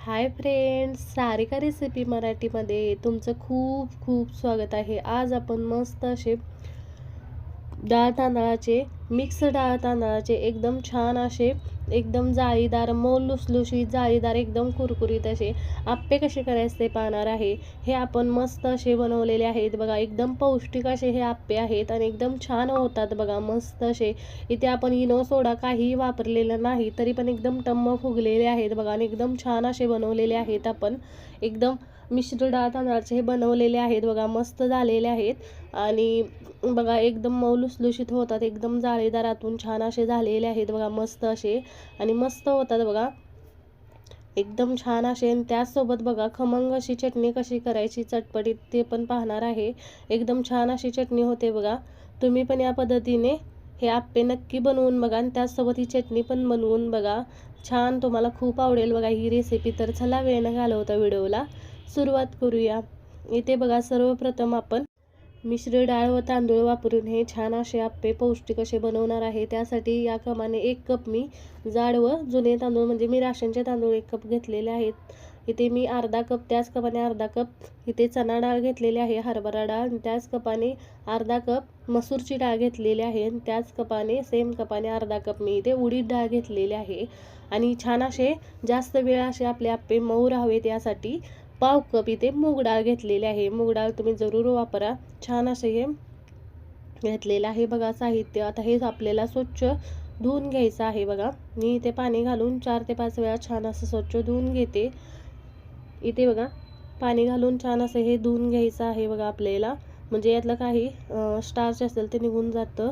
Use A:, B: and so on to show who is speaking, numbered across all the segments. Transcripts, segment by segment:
A: Hi friends Sarika recipe मराठीमध्ये तुमचं खूप खूप स्वागत आहे. आज आपण मस्त असे डाळ तांदळाचे मिक्स डाळ तांदळाचे एकदम छान असे एकदम जाळीदार मऊ लुसलुशीत जाळीदार एकदम कुरकुरीत असे आप्पे कसे करायचे ते पाहणार आहे. हे आपण मस्त असे बनवलेले आहेत बघा. एकदम पौष्टिक असे हे आप्पे आहेत आणि एकदम छान होतात बघा. मस्त असे. इथे आपण इनो सोडा काहीही वापरलेलं नाही तरी पण एकदम टम्म फुगलेले आहेत बघा. आणि एकदम छान असे बनवलेले आहेत आपण. एकदम मिश्र डाळ तांदळाचे हे बनवलेले आहेत. बघा मस्त झालेले आहेत. आणि बघा एकदम मऊ लुसलुशीत होतात. एकदम जाळीदारातून छान असे झालेले आहेत. बघा मस्त असे. आणि मस्त होतात बघा. एकदम छान असे. आणि त्याचसोबत बघा खमंग अशी चटणी कशी करायची चटपटीत ते पण पाहणार आहे. एकदम छान अशी चटणी होते बघा. तुम्ही पण या पद्धतीने हे आप्पे नक्की बनवून बघा. आणि त्याचसोबत ही चटणी पण बनवून बघा. छान तुम्हाला खूप आवडेल बघा. ही रेसिपी तर चला वेळ न घालवता व्हिडिओला. सुरुवात करूया. इथे बघा सर्वप्रथम आपण मिश्र डाळ व तांदूळ वापरून हे छान असे आप्पे पौष्टिक असे बनवणार आहे. त्यासाठी या क्रमाने एक कप मी जाड व जुने तांदूळ म्हणजे मी राशनचे तांदूळ एक कप घेतलेले आहेत. इथे मी अर्धा कप त्याच कपाने अर्धा कप इथे चणा डाळ घेतलेली आहे हरभरा डाळ. त्याच कपाने अर्धा कप मसूरची डाळ घेतलेली आहे. आणि त्याच कपाने सेम कपाने अर्धा कप मी इथे उडीद डाळ घेतलेली आहे. आणि छान असे जास्त वेळ असे आपले आप्पे मऊ राहावेत यासाठी पाव कप इथे मूग डाळ घेतलेली आहे. मूग डाळ तुम्ही जरूर वापरा. छान असे हे घेतलेलं आहे बघा साहित्य. आता हे आपल्याला स्वच्छ धुवून घ्यायचं आहे बघा. मी इथे पाणी घालून चार ते पाच वेळा छान असं स्वच्छ धुवून घेते. इथे बघा पाणी घालून छान असं हे धुवून घ्यायचं आहे बघा आपल्याला. म्हणजे यातलं काही स्टार्च असेल ते निघून जातं.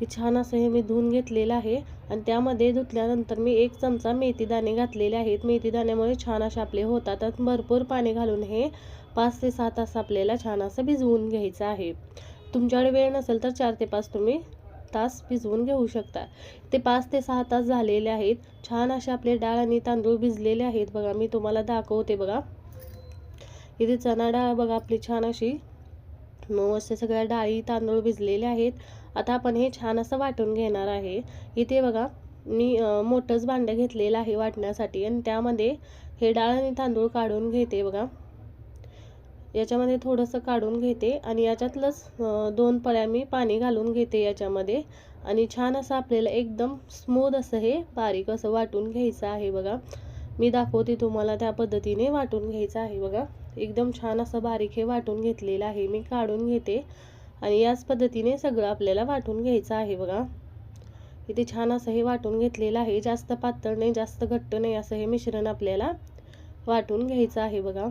A: हे छान असं हे मी धुवून घेतलेलं आहे. आणि त्यामध्ये धुतल्यानंतर मी एक चमचा मेथी दाणे घातलेले आहेत. मेथी दाण्यामुळे छान असे आपले होतात. भरपूर पाणी घालून हे पाच ते सहा तास आपल्याला छान असं भिजवून घ्यायचं आहे. तुमच्याकडे वेळ नसेल तर चार ते पाच तुम्ही तास भिजवून घेऊ शकता. ते पाच ते सहा तास झालेले आहेत. छान असे आपले डाळ आणि तांदूळ भिजलेले आहेत. बघा मी तुम्हाला दाखवते बघा. इथे चणा डाळ बघा आपली छान अशी मग असे सगळ्या डाळी तांदूळ भिजलेले आहेत. आता आपण हे छान असं वाटून घेणार आहे. इथे बघा मी मोठंच भांडं घेतलेलं आहे वाटण्यासाठी आणि त्यामध्ये हे डाळ आणि तांदूळ काढून घेते बघा. याच्यामध्ये थोडंसं काढून घेते आणि याच्यातलंच दोन पळ्या मी पाणी घालून घेते याच्यामध्ये. आणि छान असं आपल्याला एकदम स्मूद असं हे बारीक असं वाटून घ्यायचं आहे बघा. मी दाखवते तुम्हाला त्या पद्धतीने वाटून घ्यायचं आहे बघा. एकदम छान असं बारीक हे वाटून घेतलेलं आहे. मी काढून घेते. आणि याच पद्धतीने सगळं आपल्याला वाटून घ्यायचं आहे बघा. इथे छान असं हे वाटून घेतलेलं आहे. जास्त पातळ नाही जास्त घट्ट नाही असं हे मिश्रण आपल्याला वाटून घ्यायचं आहे बघा.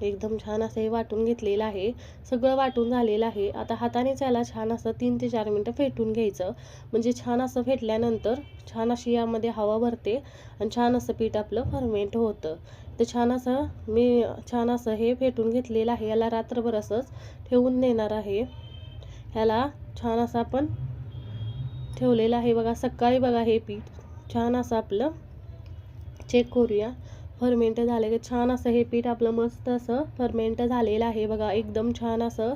A: एकदम छान असं हे वाटून घेतलेलं आहे. सगळं वाटून झालेलं आहे. आता हातानेच याला छान असं तीन ते चार मिनटं फेटून घ्यायचं. म्हणजे छान असं फेटल्यानंतर छान अशी यामध्ये हवा भरते आणि छान असं पीठ आपलं फर्मेंट होतं. तर छान असं मी छान असं हे फेटून घेतलेलं आहे. याला रात्रभर असंच ठेवून देणार आहे. ह्याला छान असं आपण ठेवलेलं आहे. बघा सकाळी बघा हे पीठ. छान असं आपलं चेक करूया. फर्मेंट झालं की छान असं हे पीठ आपलं मस्त असं फर्मेंट झालेलं आहे बघा. एकदम छान असं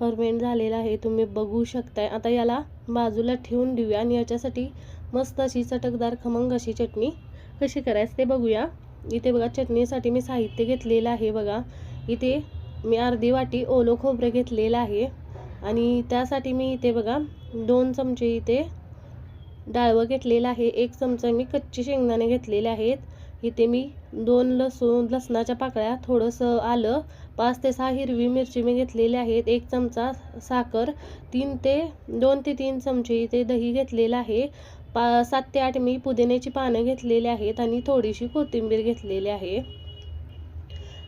A: फर्मेंट झालेलं आहे. तुम्ही बघू शकताय. आता याला बाजूला ठेवून देऊया आणि याच्यासाठी मस्त अशी चटकदार खमंग अशी चटणी कशी करायचं ते बघूया. इथे बघा चटणीसाठी मी साहित्य घेतलेलं आहे बघा. इथे मी अर्धी वाटी ओलो खोबरं घेतलेलं आहे. आणि त्यासाठी मी इथे बघा दोन चमचे इथे डाळवं घेतलेलं आहे. एक चमचा मी कच्चे शेंगदाणे घेतलेले आहेत. इथे मी दोन लसूण लसणाच्या पाकळ्या थोडंसं आलं. पाच ते सहा हिरवी मिरची मी घेतलेली आहेत. एक चमचा साखर तीन ते दोन ते तीन चमचे इथे दही घेतलेलं आहे. पा सात ते आठ मी पुदिन्याची पानं घेतलेली आहेत आणि थोडीशी कोथिंबीर घेतलेली आहे.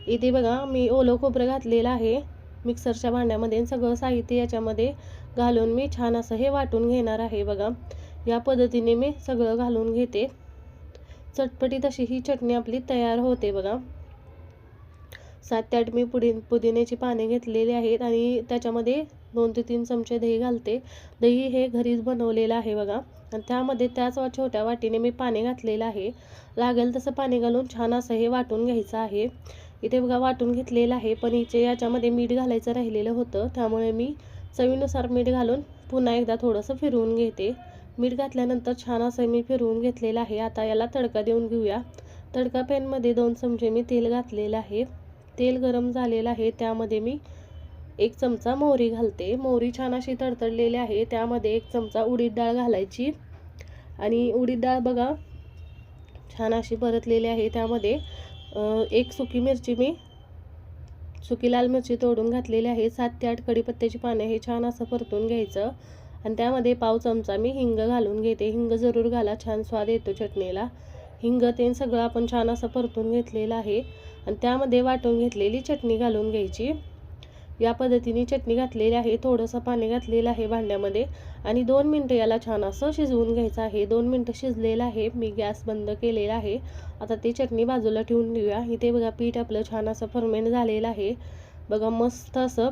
A: इथे बघा मी ओलं खोबरं घातलेलं आहे. मिक्सरच्या भांड्यामध्ये सगळं साहित्य याच्यामध्ये घालून मी छान असं हे वाटून घेणार आहे बघा. या पद्धतीने मी सगळं घालून घेते. चटपटीत अशी ही चटणी आपली तयार होते बघा. सात ते आठ मी पुडी पुदिन्याची पाने घेतलेली आहेत आणि त्याच्यामध्ये दोन ते तीन चमचे दही घालते. दही हे घरीच बनवलेलं आहे बघा. आणि त्यामध्ये त्याच छोट्या वाटीने मी पाणी घातलेलं आहे. लागेल तसं पाणी घालून छान असं हे वाटून घ्यायचं आहे. इथे बघा वाटून घेतलेलं आहे पण इथे याच्यामध्ये मीठ घालायचं राहिलेलं होतं. त्यामुळे मी चवीनुसार मीठ घालून पुन्हा एकदा थोडंसं फिरवून घेते. मीठ घातल्यानंतर छान असं मी फिरवून घेतलेलं आहे. आता याला तडका देऊन घेऊया. तडका पॅनमध्ये दोन चमचे मी तेल घातलेलं आहे. तेल गरम झालेलं आहे. त्यामध्ये मी एक चमचा मोहरी घालते. मोहरी छान अशी तडतडलेली आहे. त्यामध्ये एक चमचा उडीद डाळ घालायची. आणि उडीद डाळ बघा छान अशी परतलेली आहे. त्यामध्ये एक सुकी मिरची मी सुकी लाल मिरची तोडून घातलेली आहे. सात ते आठ कडीपत्त्याची पाने हे छान असं परतून घ्यायचं. आणि त्यामध्ये पाव चमचा मी हिंग घालून घेते. हिंग जरूर घाला छान स्वाद येतो चटणीला. हिंग ते सगळं आपण छान असं परतून घेतलेलं आहे. आणि त्यामध्ये वाटून घेतलेली चटणी घालून घ्यायची. या पद्धतीने चटणी घातलेली आहे थोडंसं पाणी घातलेलं आहे भांड्यामध्ये. आणि दोन मिनटं याला छान असं शिजवून घ्यायचं आहे. दोन मिनटं शिजलेलं आहे मी गॅस बंद केलेला आहे. आता ती चटणी बाजूला ठेवून घेऊया. इथे बघा पीठ आपलं छान असं फर्मेंट झालेलं आहे. बघा मस्त असं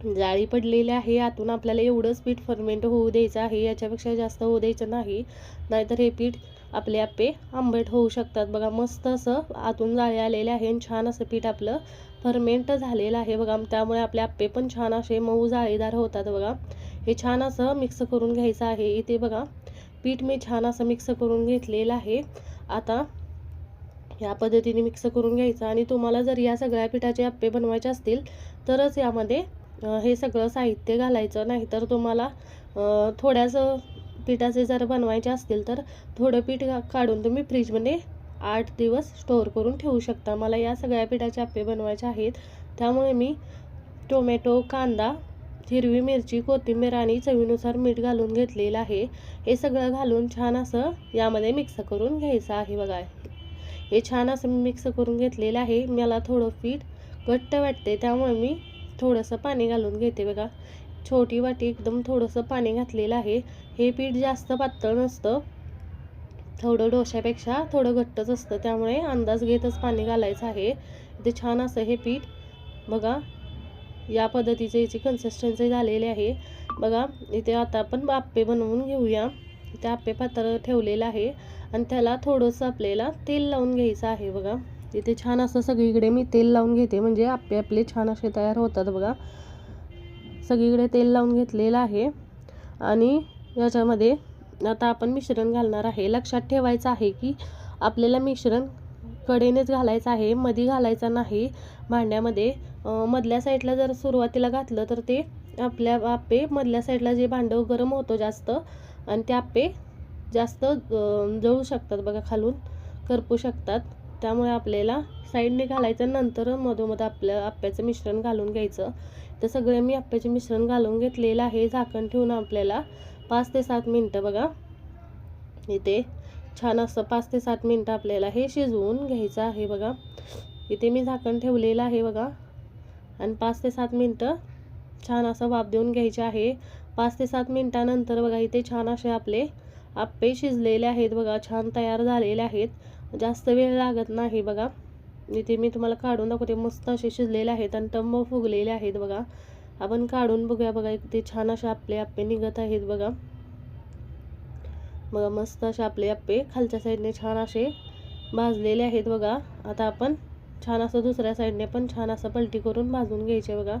A: जाळी पडलेली आहे. आतून आपल्याला एवढंच पीठ फर्मेंट होऊ द्यायचं आहे. याच्यापेक्षा जास्त होऊ द्यायचं नाही. नाहीतर हे पीठ आपले आपे आंबट होऊ शकतात. बघा मस्त असं आतून जाळे आलेले आहे आणि छान असं पीठ आपलं फर्मेंट झालेलं आहे. बघा त्यामुळे आपले आप्पे पण छान असे मऊ जाळीदार होतात बघा. हे छान असं मिक्स करून घ्यायचं आहे. इथे बघा पीठ मी छान असं मिक्स करून घेतलेलं आहे. आता या पद्धतीने मिक्स करून घ्यायचं. आणि तुम्हाला जर या सगळ्या पिठाचे आप्पे बनवायचे असतील तरच यामध्ये हे सगळं साहित्य घालायचं नाहीतर तुम्हाला थोड्याच पिठाचे जर बनवायचे असतील तर थोडं पीठ काढून तुम्ही फ्रीजमध्ये आठ दिवस स्टोअर करून ठेवू शकता. मला या सगळ्या पिठाचे आप्पे बनवायचे आहेत. त्यामुळे मी टोमॅटो कांदा हिरवी मिरची कोथिंबीर आणि चवीनुसार मीठ घालून घेतलेलं आहे. हे सगळं घालून छान असं यामध्ये मिक्स करून घ्यायचं आहे बघा. हे छान असं मी मिक्स करून घेतलेलं आहे. मला थोडं पीठ घट्ट वाटते त्यामुळे मी थोडंसं पाणी घालून घेते बघा. छोटी वाटी एकदम थोडंसं पाणी घातलेलं आहे. हे पीठ जास्त पातळ नसतं. थोडं डोश्यापेक्षा थोडं घट्टच असतं. त्यामुळे अंदाज घेतच पाणी घालायचं आहे. ते छान असं हे पीठ बघा. या पद्धतीचे याची कन्सिस्टन्सी झालेली आहे. बघा इथे आता आपण आप्पे बनवून घेऊया. इथे आप्पे पात्र ठेवलेलं आहे. आणि त्याला थोडंसं आपल्याला तेल लावून घ्यायचं आहे बघा. तिथे छान असं सगळीकडे मी तेल लावून घेते. म्हणजे आप्पे आपले छान असे तयार होतात बघा. सगळीकडे तेल लावून घेतलेलं आहे. आणि याच्यामध्ये आता आपण मिश्रण घालणार आहे. लक्षात ठेवायचं आहे की आपल्याला मिश्रण कडेनेच घालायचं आहे. मधी घालायचं नाही. भांड्यामध्ये मधल्या साईडला जर सुरुवातीला घातलं तर ते आपल्या आप्पे मधल्या साईडला जे भांडं गरम होतं जास्त आणि ते आप्पे जास्त जळू शकतात बघा खालून करपू शकतात. त्यामुळे आपल्याला साईडने घालायचं नंतर मधोमध आपलं आप्याचं मिश्रण घालून घ्यायचं. तर सगळे मी आप्याचे मिश्रण घालून घेतलेलं आहे. झाकण ठेवून आपल्याला पाच ते सात मिनटं बघा. इथे छान असं पाच ते सात मिनटं आपल्याला हे शिजवून घ्यायचं आहे बघा. इथे मी झाकण ठेवलेलं आहे बघा. आणि पाच ते सात मिनटं छान असं वाफ देऊन घ्यायचे आहे. पाच ते सात मिनटानंतर बघा इथे छान असे आपले आप्पे शिजलेले आहेत बघा. छान तयार झालेले आहेत. जास्त वेळ लागत नाही बघा. इथे मी तुम्हाला काढून दाखवते. मस्त असे शिजलेले आहेत आणि टंब फुगलेले आहेत बघा. आपण काढून बघूया बघा ते छान असे आपले आप्पे निघत आहेत बघा. बघा मस्त असे आपले आप्पे खालच्या साईडने छान असे भाजलेले आहेत बघा. आता आपण छान असं दुसऱ्या साईडने पण छान असं पलटी करून भाजून घ्यायचे बघा.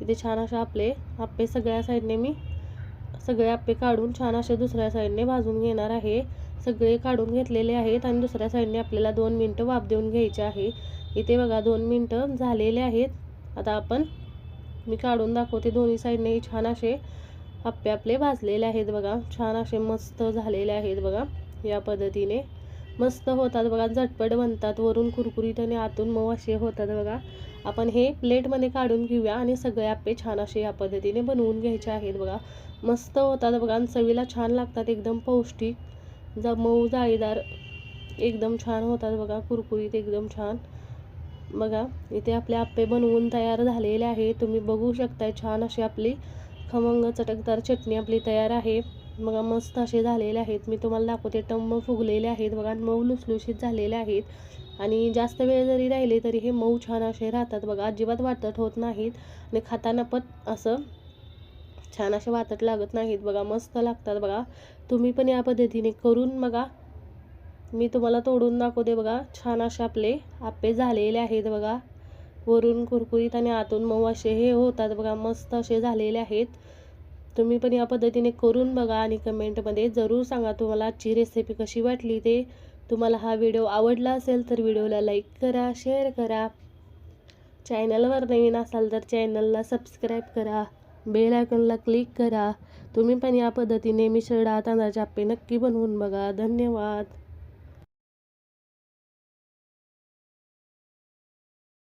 A: इथे छान असे आपले आप्पे सगळ्या साईडने मी सगळे आप्पे काढून छान असे दुसऱ्या साईडने भाजून घेणार आहे. सगळे काढून घेतलेले आहेत आणि दुसऱ्या साईडने आपल्याला दोन मिनटं वाफ देऊन घ्यायचे आहे. इथे बघा दोन मिनटं झालेले आहेत. आता आपण मी काढून दाखवते दोन्ही साईडने छान असे आप्पे आपले भाजलेले आहेत बघा. छान असे मस्त झालेले आहेत बघा या पद्धतीने. मस्त होतात बघा झटपट बनतात. वरून कुरकुरीत आणि आतून मऊ असे होतात बघा. आपण हे प्लेटमध्ये काढून घेऊया आणि सगळे आप्पे छान असे या पद्धतीने बनवून घ्यायचे आहेत बघा. मस्त होतात बघा आणि चवीला छान लागतात एकदम पौष्टिक. जा मऊ जाळीदार एकदम छान होतात बघा कुरकुरीत एकदम छान. बघा इथे आपले आप्पे बनवून तयार झालेले आहे. तुम्ही बघू शकताय छान अशी आपली खमंग चटकदार चटणी आपली तयार आहे. बघा मस्त असे झालेले आहेत. मी तुम्हाला दाखवते टम्म फुगलेले आहेत बघा मऊ लुसलुशीत झालेले आहेत. आणि जास्त वेळ जरी राहिले तरी हे मऊ छान असे राहतात बघा. अजिबात वाटत होत नाहीत. आणि खाताना पण असं छान असे वातट लागत नाहीत. बघा मस्त लागतात बघा. तुम्ही पण या पद्धतीने करून बघा. मी तुम्हाला तोडून दाखवते बघा. छान असे आपले आपे झालेले आहेत बघा. वरून कुरकुरीत आणि आतून मऊ असे हे होतात बघा. मस्त असे झालेले आहेत. तुम्ही पण या पद्धतीने करून बघा आणि कमेंटमध्ये जरूर सांगा तुम्हाला आजची रेसिपी कशी वाटली ते. तुम्हाला हा व्हिडिओ आवडला असेल तर व्हिडिओला लाईक करा शेअर करा. चॅनलवर नवीन असाल तर चॅनलला सबस्क्राईब करा. बेल आयकॉनला क्लिक करा. तुम्ही पण या पद्धतीने मिसळ डाळ तांदळाचे आप्पे नक्की बनवून बघा. धन्यवाद.